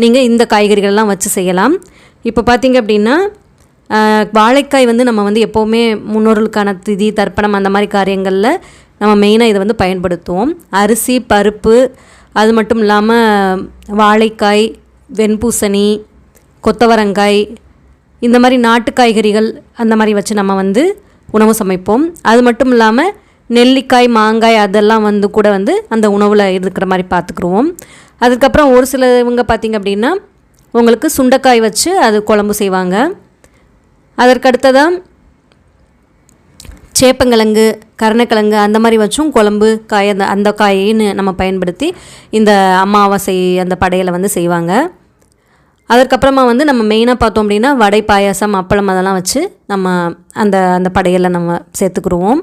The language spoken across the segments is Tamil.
நீங்கள் இந்த காய்கறிகள்லாம் வச்சு செய்யலாம். இப்போ பார்த்தீங்க அப்படின்னா வாழைக்காய் வந்து நம்ம வந்து எப்போவுமே முன்னோர்களுக்கான திதி தர்ப்பணம் அந்த மாதிரி காரியங்களில் நம்ம மெயினாக இதை வந்து பயன்படுத்துவோம். அரிசி பருப்பு அது மட்டும் இல்லாமல் வாழைக்காய் வெண்பூசணி கொத்தவரங்காய் இந்த மாதிரி நாட்டு காய்கறிகள் அந்த மாதிரி வச்சு நம்ம வந்து உணவு சமைப்போம். அது மட்டும் இல்லாமல் நெல்லிக்காய் மாங்காய் அதெல்லாம் வந்து கூட வந்து அந்த உணவில் இருக்கிற மாதிரி பார்த்துக்குருவோம் அதுக்கப்புறம் ஒரு சில இவங்க பார்த்திங்க அப்படின்னா உங்களுக்கு சுண்டைக்காய் வச்சு அது குழம்பு செய்வாங்க. அதற்கடுத்ததாக சேப்பங்கிழங்கு கருணக்கிழங்கு அந்த மாதிரி வச்சும் குழம்பு காய் அந்த அந்த காயின்னு நம்ம பயன்படுத்தி இந்த அமாவாசை அந்த படையலை வந்து செய்வாங்க. அதற்கப்புறமா வந்து நம்ம மெயினாக பார்த்தோம் அப்படின்னா வடை பாயாசம் அப்பளம் அதெல்லாம் வச்சு நம்ம அந்த அந்த படையலை நம்ம சேர்த்துக்குருவோம்.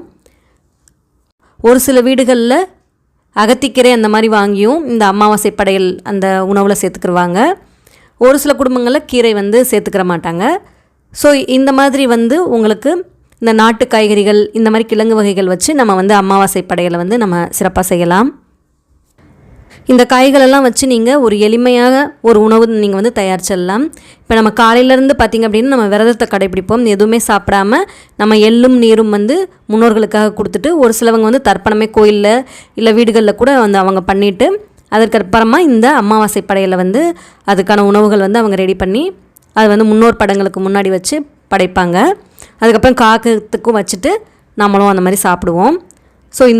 ஒரு சில வீடுகளில் அகத்திக்கீரை அந்த மாதிரி வாங்கியும் இந்த அமாவாசை படையல் அந்த உணவில் சேர்த்துக்கிருவாங்க. ஒரு சில குடும்பங்களில் கீரை வந்து சேர்த்துக்கிற மாட்டாங்க. ஸோ இந்த மாதிரி வந்து உங்களுக்கு இந்த நாட்டு காய்கறிகள் இந்த மாதிரி கிழங்கு வகைகள் வச்சு நம்ம வந்து அமாவாசை படையலை வந்து நம்ம சிறப்பாக செய்யலாம். இந்த காய்களெல்லாம் வச்சு நீங்கள் ஒரு எளிமையாக ஒரு உணவு நீங்கள் வந்து தயாரிச்சிடலாம் இப்போ நம்ம காலையிலேருந்து பார்த்திங்க அப்படின்னா நம்ம விரதத்தை கடைபிடிப்போம். எதுவுமே சாப்பிடாம நம்ம எள்ளும் நீரும் வந்து முன்னோர்களுக்காக கொடுத்துட்டு ஒரு சிலவங்க வந்து தர்ப்பணமே கோயிலில் இல்லை வீடுகளில் கூட வந்து அவங்க பண்ணிவிட்டு அதற்கப்புறமா இந்த அமாவாசை படையில் வந்து அதுக்கான உணவுகள் வந்து அவங்க ரெடி பண்ணி அது வந்து முன்னோர் படங்களுக்கு முன்னாடி வச்சு படைப்பாங்க. அதுக்கப்புறம் காக்கத்துக்கும் வச்சுட்டு நம்மளும் அந்த மாதிரி சாப்பிடுவோம். ஸோ இந்த